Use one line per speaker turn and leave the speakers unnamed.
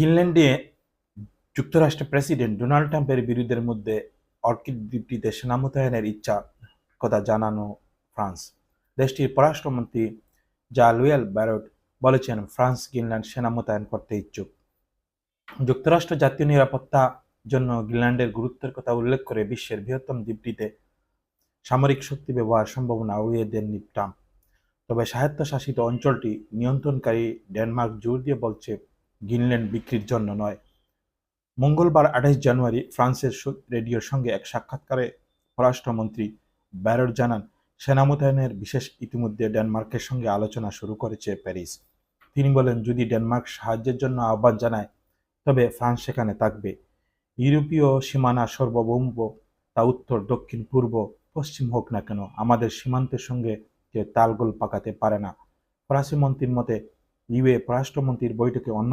গ্রিনল্যান্ডে যুক্তরাষ্ট্রের president Donald ট্রাম্পের বিরোধের মধ্যে অর্কিড দ্বীপটিতে সেনা মোতায়েনের ইচ্ছা কথা জানানো ফ্রান্স। দেশটির পররাষ্ট্রমন্ত্রী জা লুয়েল ব্যারট বলেছেন, ফ্রান্স গ্রিনল্যান্ড সেনা মোতায়েন করতে ইচ্ছুক। যুক্তরাষ্ট্র জাতীয় নিরাপত্তা জন্য গ্রিনল্যান্ডের গুরুত্বের কথা উল্লেখ করে বিশ্বের বৃহত্তম দ্বীপটিতে সামরিক শক্তি ব্যবহার সম্ভাবনা উড়িয়ে দেননি ট্রাম্প। তবে স্বায়ত্তশাসিত অঞ্চলটি নিয়ন্ত্রণকারী ডেনমার্ক জোর দিয়ে বলছে গ্রিনল্যান্ড বিক্রির জন্য নয়। মঙ্গলবার আঠাশ জানুয়ারি ফ্রান্সের রেডিওর সঙ্গে এক সাক্ষাৎকারে পররাষ্ট্রমন্ত্রী ব্যারট জানান সেনা মোতায়েনের বিশেষ ইতিমধ্যে ডেনমার্কের সঙ্গে আলোচনা শুরু করেছে প্যারিস। তিনি বলেন, যদি ডেনমার্ক সাহায্যের জন্য আহ্বান জানায়, তবে ফ্রান্স সেখানে থাকবে। ইউরোপীয় সীমানা সার্বভৌম তা উত্তর, দক্ষিণ, পূর্ব, পশ্চিম হোক না কেন, আমাদের সীমান্তের সঙ্গে কেউ তালগোল পাকাতে পারে না। ফরাসি মন্ত্রীর মতে, ইউএ পররাষ্ট্রমন্ত্রীর বৈঠকে অন্যান্য